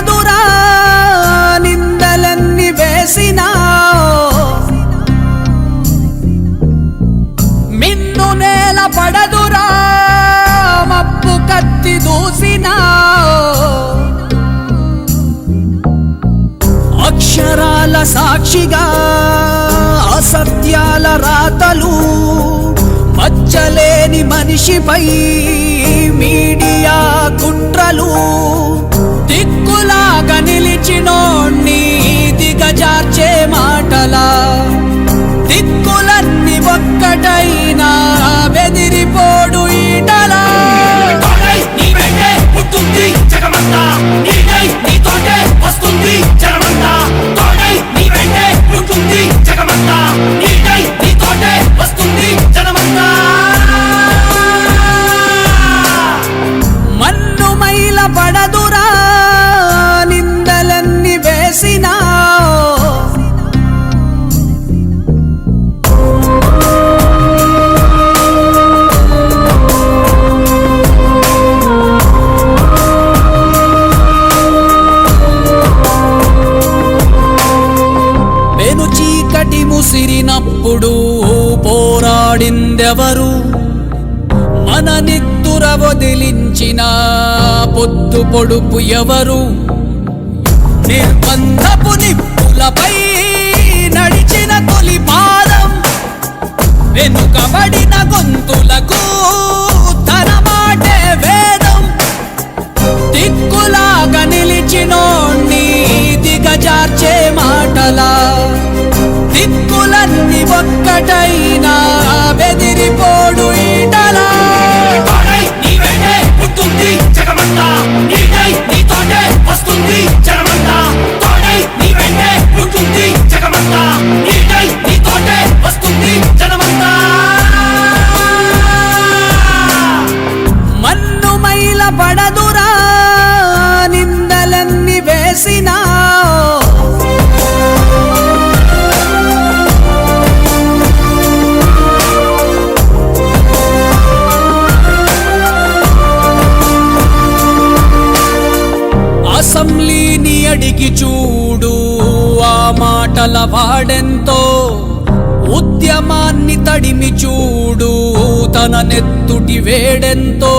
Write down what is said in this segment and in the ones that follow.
పడదురా నిందలన్నీ వేసినా మిన్ను నేల పడదురా మప్పు కత్తి దూసినా అక్షరాల సాక్షిగా అసత్యాల రాతలు మచ్చలేని మనిషిపై మీడియా కుట్రలు దిక్కులాగా నిలిచినోణ్ణి. ఎవరు మన నిత్తుర వదిలించిన పొద్దు పొడుపు ఎవరు? నిర్బంధపు నిప్పులపై నడిచిన తొలి పాదం వెనుకబడిన గొంతులకు పడదురా నిందలన్నీ వేసినా. అసెంబ్లీని అడిగి చూడు ఆ మాటల వాడెంతో ఉద్యమాన్ని తడిమి చూడు తన నెత్తుటి వేడెంతో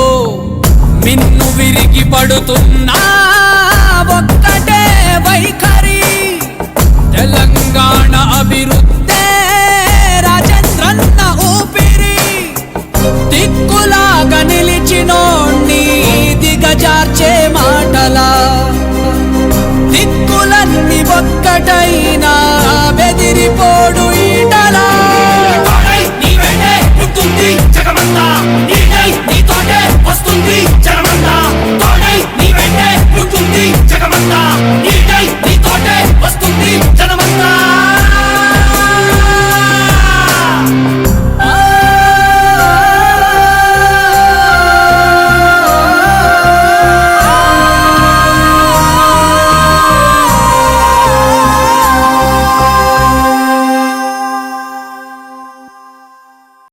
మిన్ను విరిగి పడుతున్నా. ఒక్కటే వైఖరి. తెలంగాణ అభివృద్ధి రాజేంద్రన్న ఊపిరి. దిక్కులాగా నిలిచినోణ్ణి దిగజార్చే మాటలా. దిక్కులన్నీ ఒక్కటైనా బెదిరిపోడు.